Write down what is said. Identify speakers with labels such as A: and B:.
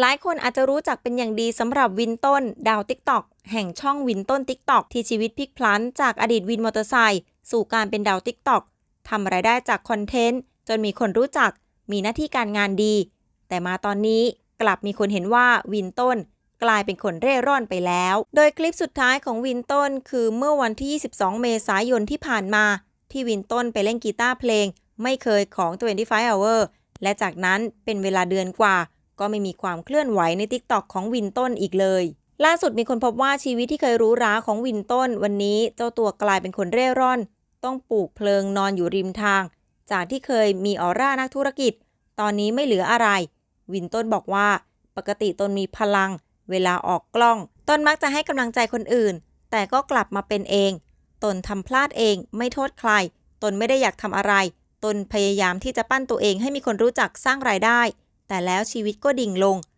A: หลายคนอาจจะรู้จักเป็นอย่างดีสำหรับวินต้น ดาวติ๊กตอกแห่งช่องวินต้นติ๊กตอกที่ชีวิตพลิกพลันจากอดีตวินมอเตอร์ไซค์สู่การเป็นดาวติ๊กตอกทำรายได้จากคอนเทนต์ จนมีคนรู้จัก มีหน้าที่การงานดี แต่มาตอนนี้กลับมีคนเห็นว่าวินต้น กลายเป็นคนเร่ร่อนไปแล้ว โดยคลิปสุดท้ายของวินต้น คือเมื่อวันที่ 22 เมษายนที่ผ่านมา ที่วินต้นไปเล่นกีตาร์เพลง ไม่เคยของ 25 Hour และจากนั้นเป็นเวลาเดือนกว่า ก็ไม่มีความเคลื่อนไหวใน TikTok ของวินต้นอีกเลย ล่าสุดมีคนพบว่าชีวิตที่เคยรู้ราของวินต้น วันนี้เจ้าตัวกลายเป็นคนเร่ร่อน ต้องปลูกเพลิงนอนอยู่ริมทาง จากที่เคยมีออร่านักธุรกิจ ตอนนี้ไม่เหลืออะไร วินต้นบอกว่า ปกติตนมีพลัง เวลาออกกล้องตนมักจะให้กำลังใจคนอื่น แต่ก็กลับมาเป็นเอง ตนทำพลาดเอง ไม่โทษใคร ตนไม่ได้อยากทำอะไร ตนพยายามที่จะปั้นตัวเองให้มีคนรู้จักสร้างรายได้ แต่แล้วชีวิตก็ดิ่งลง